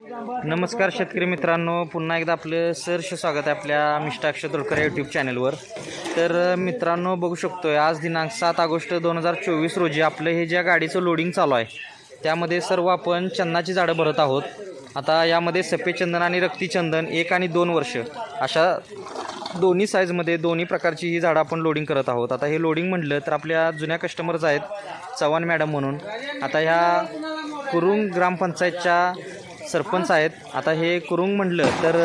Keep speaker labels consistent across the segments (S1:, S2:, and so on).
S1: नमस्कार शेतकरी मित्रांनो पुन्हा एकदा आपलं सहर्ष स्वागत आहे आपल्या मिष्टाक्ष तोडकर यूट्यूब चॅनलवर तर मित्रांनो बघू शकतोय आज दिनांक सात ऑगस्ट दोन हजार चोवीस रोजी आपलं हे ज्या गाडीचं लोडिंग चालू आहे त्यामध्ये सर्व आपण चंदनाची झाडं भरत आहोत. आता यामध्ये सफेद चंदन आणि रक्ती चंदन एक आणि दोन वर्ष अशा दोन्ही साईजमध्ये दोन्ही प्रकारची ही झाडं आपण लोडिंग करत आहोत. आता हे लोडिंग म्हटलं तर आपल्या जुन्या कस्टमर्स आहेत चव्हाण मॅडम म्हणून. आता ह्या कुरुंग ग्रामपंचायतच्या सरपंच आहेत. आता हे कुरुंग म्हटलं तर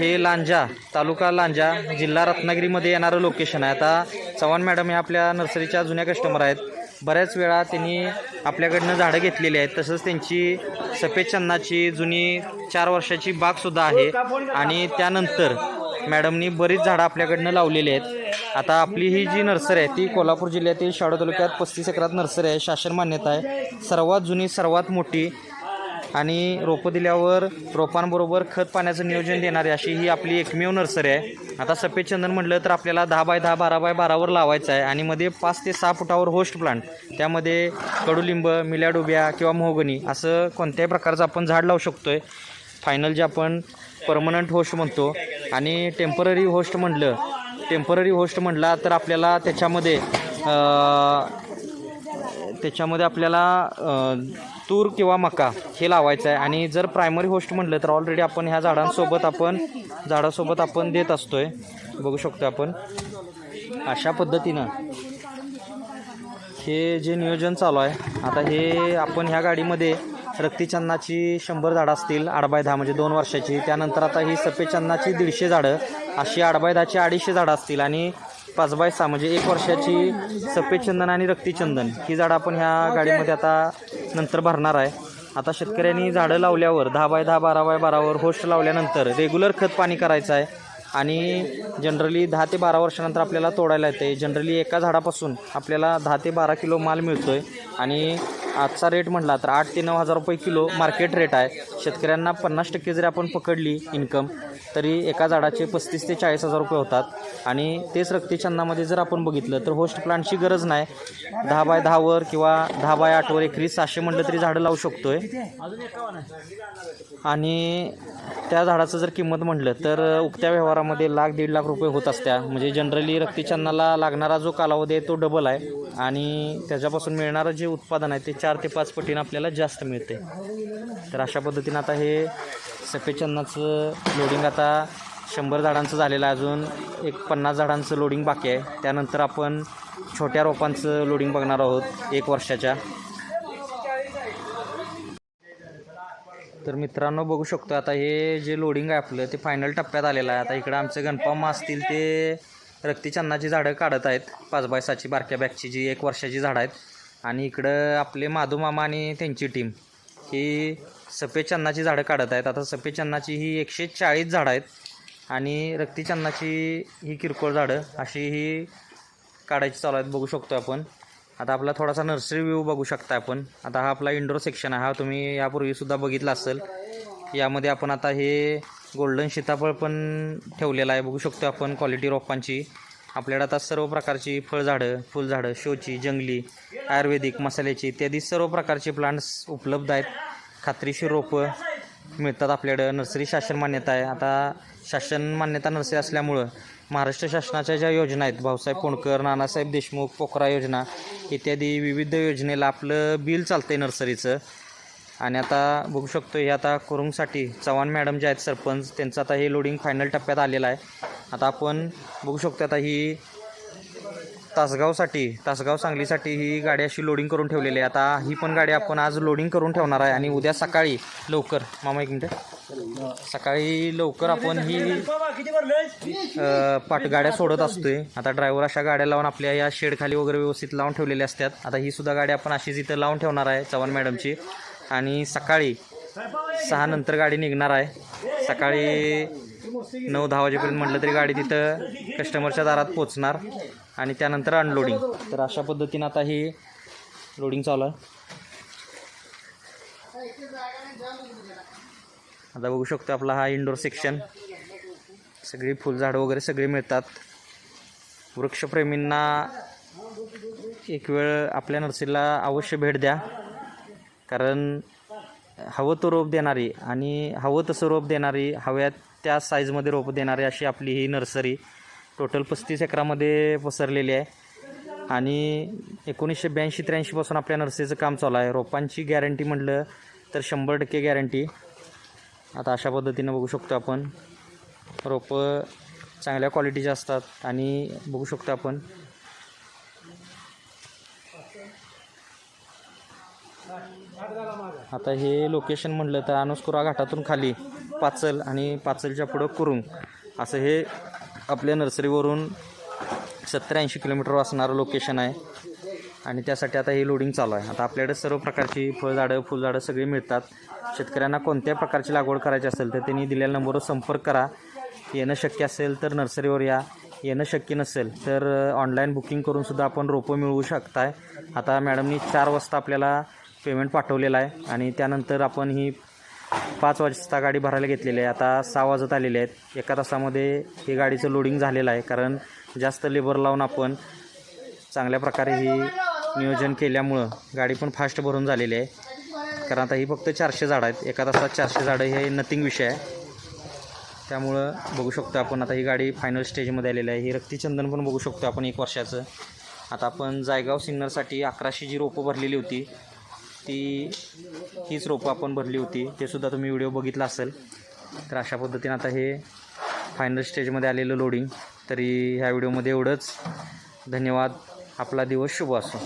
S1: हे लांजा तालुका लांजा जिल्हा रत्नागिरीमध्ये येणारं लोकेशन आहे. आता चव्हाण मॅडम हे आपल्या नर्सरीच्या जुन्या कस्टमर आहेत. बऱ्याच वेळा त्यांनी आपल्याकडनं झाडं घेतलेली आहेत. तसंच त्यांची सफेद चन्नाची जुनी चार वर्षाची बागसुद्धा आहे. आणि त्यानंतर मॅडमनी बरीच झाडं आपल्याकडनं लावलेली आहेत. आता आपली ही जी नर्सरी आहे ती कोल्हापूर जिल्ह्यातील शाडो तालुक्यात पस्तीस एकरात नर्सरी आहे. शासन मान्यता आहे. सर्वात जुनी सर्वात मोठी आणि रोपं दिल्यावर रोपांबरोबर खत पाण्याचं नियोजन देणारी अशी ही आपली एकमेव नर्सरी आहे. आता सफेद चंदन म्हटलं तर आपल्याला दहा बाय दहा बारा बाय बारावर लावायचं आहे आणि मध्ये पाच ते सहा फुटावर होस्ट प्लांट त्यामध्ये कडुलिंब मिल्याडुब्या किंवा मोहगणी असं कोणत्याही प्रकारचं आपण झाड लावू शकतो आहे फायनल जे आपण परमनंट होस्ट म्हणतो आणि टेंपररी होस्ट म्हटलं टेंपररी होस्ट म्हटला तर आपल्याला त्याच्यामध्ये त्याच्यामध्ये आपल्याला तूर किंवा मका हे लावायचं आहे. आणि जर प्रायमरी होस्ट म्हटलं तर ऑलरेडी आपण ह्या झाडांसोबत आपण झाडासोबत आपण देत असतो आहे बघू शकतो आपण. अशा पद्धतीनं हे जे नियोजन चालू आहे आता हे आपण ह्या गाडीमध्ये रक्तीचंदनाची शंभर झाडं असतील आडबाय दहा म्हणजे दोन वर्षाची. त्यानंतर आता ही सफेदचंदनाची दीडशे झाडं अशी आडबाय दहाची अडीचशे झाडं असतील. आणि पाच बाय सहा म्हणजे एक वर्षाची सफेद चंदन आणि रक्तीचंदन ही झाडं आपण ह्या गाडीमध्ये आता नंतर भरणार आहे. आता शेतकऱ्यांनी झाडं लावल्यावर दहा बाय दहा बारा बाय बारावर होस्ट लावल्यानंतर रेग्युलर खत पाणी करायचं आहे. आणि जनरली दहा ते बारा वर्षानंतर आपल्याला तोडायला येते जनरली एका झाडापासून आपल्याला दहा ते बारा किलो माल मिळतो आहे आणि आजचा रेट म्हटला तर आठ ते नऊ हजार रुपये किलो मार्केट रेट आहे. शेतकऱ्यांना पन्नास टक्के जरी आपण पकडली इन्कम तरी एका झाडाचे पस्तीस ते चाळीस हजार रुपये होतात. आणि तेच रक्तीचंदामध्ये जर आपण बघितलं तर होस्ट प्लांटची गरज नाही. दहा बाय दहावर किंवा दहा बाय आठवर एकरी सहाशे म्हटलं तरी झाडं लावू शकतो आहे आणि त्या झाडाचं जर किंमत म्हटलं तर उक्त्या व्यवहारामध्ये लाख दीड लाख रुपये होत असत्या. म्हणजे जनरली रक्तीचंदनाला लागणारा जो कालावधी आहे तो डबल आहे. आणि त्याच्यापासून मिळणारं जे उत्पादन आहे ते चार ते पाच पटीनं आपल्याला जास्त मिळते. तर अशा पद्धतीनं आता हे सफेद चंदनाचं लोडिंग आता शंभर झाडांचं झालेलं आहे अजून. एक पन्नास झाडांचं लोडिंग बाकी आहे. त्यानंतर आपण छोट्या रोपांचं लोडिंग बघणार आहोत एक वर्षाच्या. तर मित्रांनो बघू शकतो आता हे जे लोडिंग आहे आपलं ते फायनल टप्प्यात आलेलं आहे. आता इकडं आमचे गणपामा असतील ते रक्तीचन्नाची झाडं काढत आहेत. पाच बाय साची बारक्या बॅगची जी एक वर्षाची झाडं आहेत. आणि इकडं आपले माधू मामा आणि त्यांची टीम ही सफेद चन्नाची झाडं काढत आहेत. आता सफेद चन्नाची ही एकशे चाळीस झाडं आहेत. आणि रक्तीचन्नाची ही किरकोळ झाडं अशी ही काढायची चालू आहेत. बघू शकतो आपण. आता आपला थोडासा नर्सरी व्ह्यू बघू शकता आपण. आता हा आपला इंडोर सेक्शन आहे. हा तुम्ही यापूर्वीसुद्धा बघितला असेल. यामध्ये आपण आता हे गोल्डन सीताफळ पण ठेवलेलं आहे. बघू शकतो आपण क्वालिटी रोपांची. आपल्याकडे आता सर्व प्रकारची फळझाडं फुलझाडं शोची जंगली आयुर्वेदिक मसाल्याची इत्यादी सर्व प्रकारचे प्लांट्स उपलब्ध आहेत. खात्रीशीर रोपं मिळतात आपल्याकडं. नर्सरी शासन मान्यता आहे. आता शासन मान्यता नर्सरी असल्यामुळं महाराष्ट्र शासनाच्या ज्या योजना आहेत भाऊसाहेब कोणकर नानासाहेब देशमुख पोखरा योजना इत्यादी विविध योजनेला आपलं बिल चालतं आहे नर्सरीचं. आणि आता बघू शकतो हे आता कुरुंगसाठी चव्हाण मॅडम जे आहेत सरपंच त्यांचं आता हे लोडिंग फायनल टप्प्यात आलेलं आहे. आता आपण बघू शकतो आता ही तासगावसाठी तासगाव सांगलीसाठी ही गाडी अशी लोडिंग करून ठेवलेली आहे. आता ही पण गाडी आपण आज लोडिंग करून ठेवणार आहे आणि उद्या सकाळी लवकर मामा एक मिनटं. सकाळी लवकर आपण ही पाट गाड्या सोडत असतोय. आता ड्रायव्हर अशा गाड्या लावून आपल्या या शेडखाली वगैरे व्यवस्थित लावून ठेवलेल्या असतात. आता ही सुद्धा गाडी आपण अशीच इथं लावून ठेवणार आहे चव्हाण मॅडमची. आणि सकाळी सहा नंतर गाडी निघणार आहे. सकाळी नऊ दहा वाजेपर्यंत म्हटलं तरी गाडी तिथं कस्टमरच्या दारात पोचणार आणि त्यानंतर अनलोडिंग तर अशा पद्धतीनं आता ही लोडिंग चालू आहे. आता बघू शकतो आपला हा इंडोर सेक्शन सगळी फुलझाडं वगैरे सगळे मिळतात. वृक्षप्रेमींना एक वेळ आपल्या नर्सरीला अवश्य भेट द्या. कारण हवं तो रोप देणारी आणि हवं तसं रोप देणारी हव्यात त्या साईजमध्ये रोप देणारी अशी आपली ही नर्सरी टोटल पस्तीस एकरामध्ये पसरलेली आहे. आणि एकोणीसशे ब्याऐंशी त्र्याऐंशीपासून आपल्या नर्सरीचं काम चालू आहे. रोपांची गॅरंटी म्हटलं तर शंभर टक्के गॅरंटी आता अशा पद्धतीनं बघू शकतो आपण. रोपं चांगल्या क्वालिटीचे असतात आणि बघू शकतो आपण. आता हे लोकेशन म्हटलं तर अनुस्कुरा घाटातून खाली पाचल आणि पाचलच्या पुढं कुरुंग. असं हे आपल्या नर्सरीवरून सत्तर ऐंशी किलोमीटर असणारं लोकेशन आहे. आणि त्यासाठी आता हे लोडिंग चालू आहे. आता आपल्याकडे सर्व प्रकारची फळझाडं फुलझाडं सगळी मिळतात. शेतकऱ्यांना कोणत्या प्रकारची लागवड करायची असेल तर त्यांनी दिलेल्या नंबरवर संपर्क करा. येणं शक्य असेल तर नर्सरीवर या. येणं शक्य नसेल तर ऑनलाईन बुकिंग करूनसुद्धा आपण रोपं मिळवू शकताय. आता मॅडमनी चार वाजता आपल्याला पेमेंट पाठवलेला आहे. आणि त्यानंतर आपण ही पाच वाजता गाडी भरायला घेतलेली आहे. आता सहा वाजत आलेले आहेत. एका तासामध्ये ही गाडीचं लोडिंग झालेलं आहे. कारण जास्त लेबर लावून आपण चांगल्या प्रकारे ही नियोजन केल्यामुळं गाडी पण फास्ट भरून झालेली आहे. कारण आता ही फक्त चारशे झाडं आहेत. एका तासात चारशे झाडं हे नथिंग विषय आहे. त्यामुळं बघू शकतो आपण आता ही गाडी फायनल स्टेजमध्ये आलेली आहे. ही रक्तीचंदन पण बघू शकतो आपण एक वर्षाचं. आता आपण जायगाव सिन्नरसाठी अकराशे जी रोपं भरलेली होती. ती हीच रोपं आपण भरली होती. ते सुद्धा तुम्ही व्हिडिओ बघितला असेल. तर अशा पद्धतीने आता हे फायनल स्टेजमध्ये आलेलं लोडिंग तरी ह्या व्हिडिओमध्ये एवढंच. धन्यवाद. आपला दिवस शुभ असो.